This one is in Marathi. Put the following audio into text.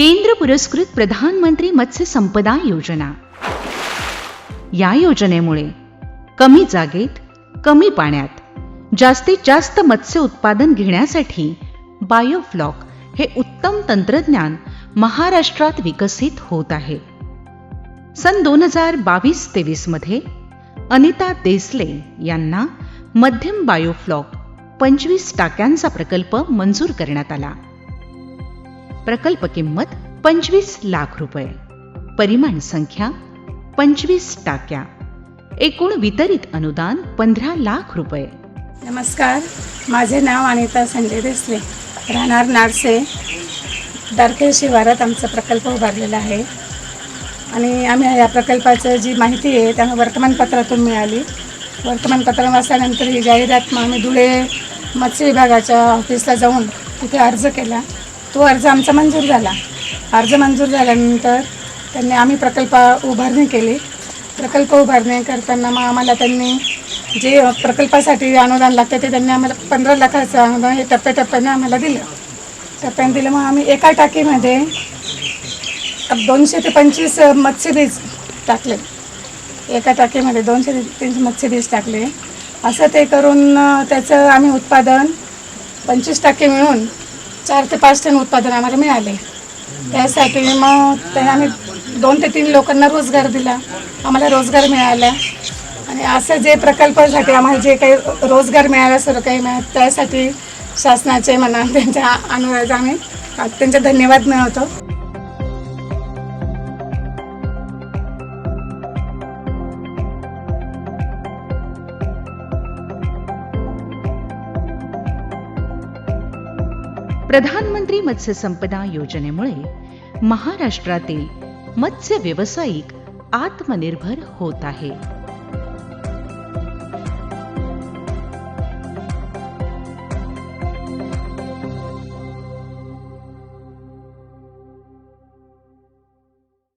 केंद्र पुरस्कृत प्रधानमंत्री मत्स्य संपदा योजना. या योजनेमुळे कमी जागेत कमी पाण्यात जास्तीत जास्त मत्स्य उत्पादन घेण्यासाठी बायोफ्लॉक हे उत्तम तंत्रज्ञान महाराष्ट्रात विकसित होत आहे. सन दोन हजार बावीस तेवीसमध्ये अनिता देसले यांना मध्यम बायोफ्लॉक पंचवीस टाक्यांचा प्रकल्प मंजूर करण्यात आला. प्रकल्प किंमत पंचवीस लाख रुपये. परिमाण संख्या पंचवीस टाक्या. एकूण वितरित अनुदान पंधरा लाख रुपये. नमस्कार. माझे नाव अनिता संजय देसले. राहणार नारसे दारखेड शिवारात आमचा प्रकल्प उभारलेला आहे. आणि आम्ही या प्रकल्पाचं जी माहिती आहे त्यांना वर्तमानपत्रातून मिळाली. वर्तमानपत्र वाचल्यानंतर ही जाहिरात मग आम्ही धुळे मत्स्य विभागाच्या ऑफिसला जाऊन तिथे अर्ज केला. तो अर्ज आमचा मंजूर झाला. अर्ज मंजूर झाल्यानंतर त्यांनी आम्ही प्रकल्प उभारणी केली. प्रकल्प उभारणी करताना मग आम्हाला त्यांनी जे प्रकल्पासाठी अनुदान लागतं ते त्यांनी आम्हाला पंधरा लाखाचं अनुदान हे टप्प्याटप्प्याने आम्हाला दिलं. टप्प्याने दिलं. मग आम्ही एका टाकीमध्ये दोनशे ते पंचवीस मत्स्यबीज टाकले. एका टाकीमध्ये दोनशे ते तीनशे मत्स्यबीज टाकले. असं ते करून त्याचं आम्ही उत्पादन पंचवीस टक्के मिळून चार ते पाच टन उत्पादन आम्हाला मिळाले. त्यासाठी मग ते आम्ही दोन ते तीन लोकांना रोजगार दिला. आम्हाला रोजगार मिळाला. आणि असं जे प्रकल्पासाठी आम्हाला जे काही रोजगार मिळाला सर्व काही मिळालं त्यासाठी शासनाचे म्हणा त्यांच्या अनुदान आम्ही त्यांचे धन्यवाद मिळवतो. प्रधानमंत्री मत्स्य संपदा योजनेमुळे महाराष्ट्रातील मत्स्य व्यावसायिक आत्मनिर्भर होत आहे.